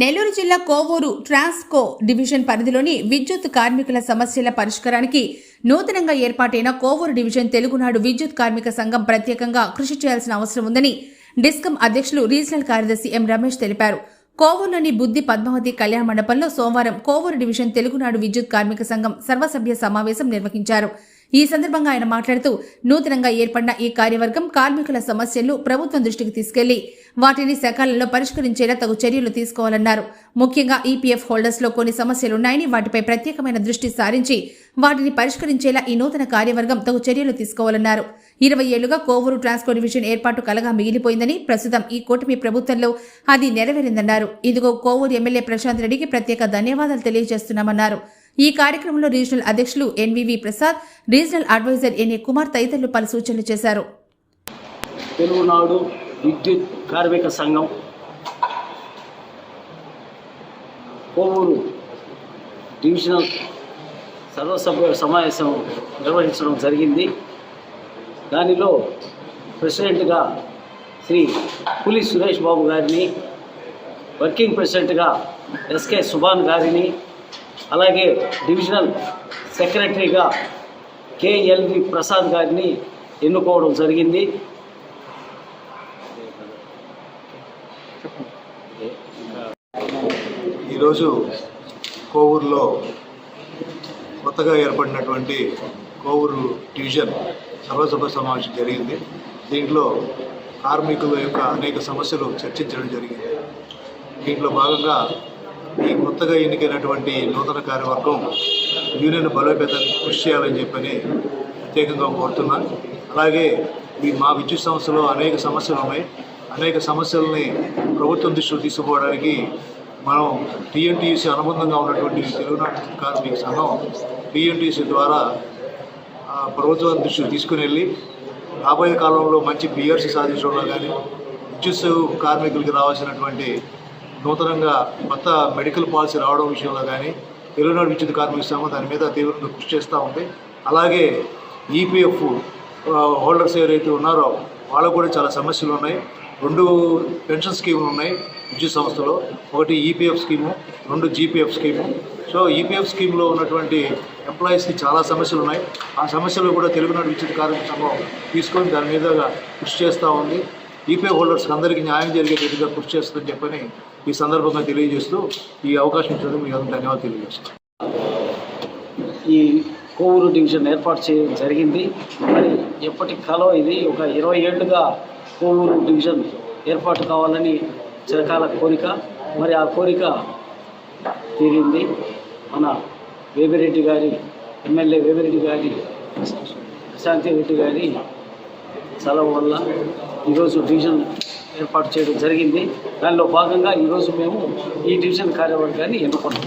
నెల్లూరు జిల్లా కోవూరు ట్రాన్స్కో డివిజన్ పరిధిలోని విద్యుత్ కార్మికుల సమస్యల పరిష్కారానికి నూతనంగా ఏర్పాటైన కోవూరు డివిజన్ తెలుగునాడు విద్యుత్ కార్మిక సంఘం ప్రత్యేకంగా కృషి చేయాల్సిన అవసరం ఉందని డిస్కం అధ్యక్షులు రీజనల్ కార్యదర్శి ఎం రమేష్ తెలిపారు. కోవూరులోని బుద్ధి పద్మావతి కళ్యాణ మండపంలో సోమవారం కోవూరు డివిజన్ తెలుగునాడు విద్యుత్ కార్మిక సంఘం సర్వసభ్య సమావేశం నిర్వహించారు. ఈ సందర్భంగా ఆయన మాట్లాడుతూ నూతనంగా ఏర్పడిన ఈ కార్యవర్గం కార్మికుల సమస్యలు ప్రభుత్వం దృష్టికి తీసుకెళ్ళి వాటిని సకాలంలో పరిష్కరించేలా తగు చర్యలు తీసుకోవాలన్నారు. ముఖ్యంగా ఈపీఎఫ్ హోల్డర్స్లో కొన్ని సమస్యలున్నాయని వాటిపై ప్రత్యేకమైన దృష్టి సారించి వాటిని పరిష్కరించేలా ఈ నూతన కార్యవర్గం తగు చర్యలు తీసుకోవాలన్నారు. ఇరవై ఏళ్ళుగా కోవూరు ట్రాన్స్కో డివిజన్ ఏర్పాటు కలగా మిగిలిపోయిందని ప్రస్తుతం ఈ కూటమి ప్రభుత్వంలో అది నెరవేరిందన్నారు. ఇదిగో కోవూరు ఎమ్మెల్యే ప్రశాంత్ రెడ్డికి ప్రత్యేక ధన్యవాదాలు తెలియజేస్తున్నామన్నారు. ఈ కార్యక్రమంలో రీజనల్ అధ్యక్షులు NVV Prasad regional adviser NA Kumar తదితరులు పలు సూచనలు చేశారు. తెలుగునాడు విద్యుత్ కార్మిక సంఘం కోవూరు డివిజనల్ సర్వసభ్య సమావేశం నిర్వహించడం జరిగింది. దానిలో ప్రెసిడెంట్గా శ్రీ పులి సురేష్ బాబు గారిని వర్కింగ్ ప్రెసిడెంట్గా ఎస్కే సుభాన్ గారిని అలాగే డివిజనల్ సెక్రటరీగా కేఎల్వి ప్రసాద్ గారిని ఎన్నుకోవడం జరిగింది. ఈరోజు కోవూరులో కొత్తగా ఏర్పడినటువంటి కోవూరు డివిజన్ సర్వసభ సమావేశం జరిగింది. దీంట్లో కార్మికుల యొక్క అనేక సమస్యలు చర్చించడం జరిగింది. దీంట్లో భాగంగా ఈ కొత్తగా ఎన్నికైనటువంటి నూతన కార్యవర్గం యూనియన్ బలోపేతానికి కృషి చేయాలని చెప్పని ప్రత్యేకంగా కోరుతున్నాను అలాగే ఈ మా విద్యుత్ సంస్థలో అనేక సమస్యలు ఉన్నాయి. అనేక సమస్యల్ని ప్రభుత్వం దృష్టిలో తీసుకుపోవడానికి మనం టీఎన్టీయూసీ అనుబంధంగా ఉన్నటువంటి తెలుగునాడు కార్మిక సంఘం టీఎన్టీయూసీ ద్వారా ప్రభుత్వం దృష్టికి తీసుకుని వెళ్ళి రాబోయే కాలంలో మంచి పిఆర్సీ సాధించడంలో కానీ విద్యుత్ కార్మికులకి రావాల్సినటువంటి నూతనంగా కొత్త మెడికల్ పాలసీ రావడం విషయంలో కానీ తెలుగునాడు విద్యుత్ కార్మిక సంఘం దాని మీద తీవ్రంగా కృషి చేస్తూ ఉంది. అలాగే ఈపీఎఫ్ హోల్డర్స్ ఎవరైతే ఉన్నారో వాళ్ళకు కూడా చాలా సమస్యలు ఉన్నాయి. రెండు పెన్షన్ స్కీములు ఉన్నాయి విద్యుత్ సంస్థలో. ఒకటి ఈపీఎఫ్ స్కీము రెండు జీపీఎఫ్ స్కీము సో ఈపీఎఫ్ స్కీమ్లో ఉన్నటువంటి ఎంప్లాయీస్కి చాలా సమస్యలు ఉన్నాయి. ఆ సమస్యలు కూడా తెలుగునాడు విద్యుత్ కార్మిక సంఘం తీసుకొని దాని మీద కృషి చేస్తూ ఉంది. ఈపీఎఫ్ హోల్డర్స్కి అందరికీ న్యాయం జరిగే కృషి చేస్తుందని చెప్పని ఈ సందర్భంగా తెలియజేస్తూ ఈ అవకాశం ఇచ్చినందుకు మీకు అందరూ ధన్యవాదాలు తెలియజేస్తాను ఈ కోవూరు డివిజన్ ఏర్పాటు చేయడం జరిగింది. మరి ఎప్పటి కాలం ఇది ఒక ఇరవై ఏళ్ళుగా కోవూరు డివిజన్ ఏర్పాటు కావాలని చిరకాల కోరిక. మరి ఆ కోరిక తీరింది. మన వేమిరెడ్డి గారి ఎమ్మెల్యే వేమిరెడ్డి గారి ప్రశాంతి రెడ్డి గారి సెలవు వల్ల ఈరోజు డివిజన్ ఏర్పాటు చేయడం జరిగింది. దానిలో భాగంగా ఈరోజు మేము ఈ డివిజన్ కార్యవర్గాన్ని ఎన్నుకున్నాం.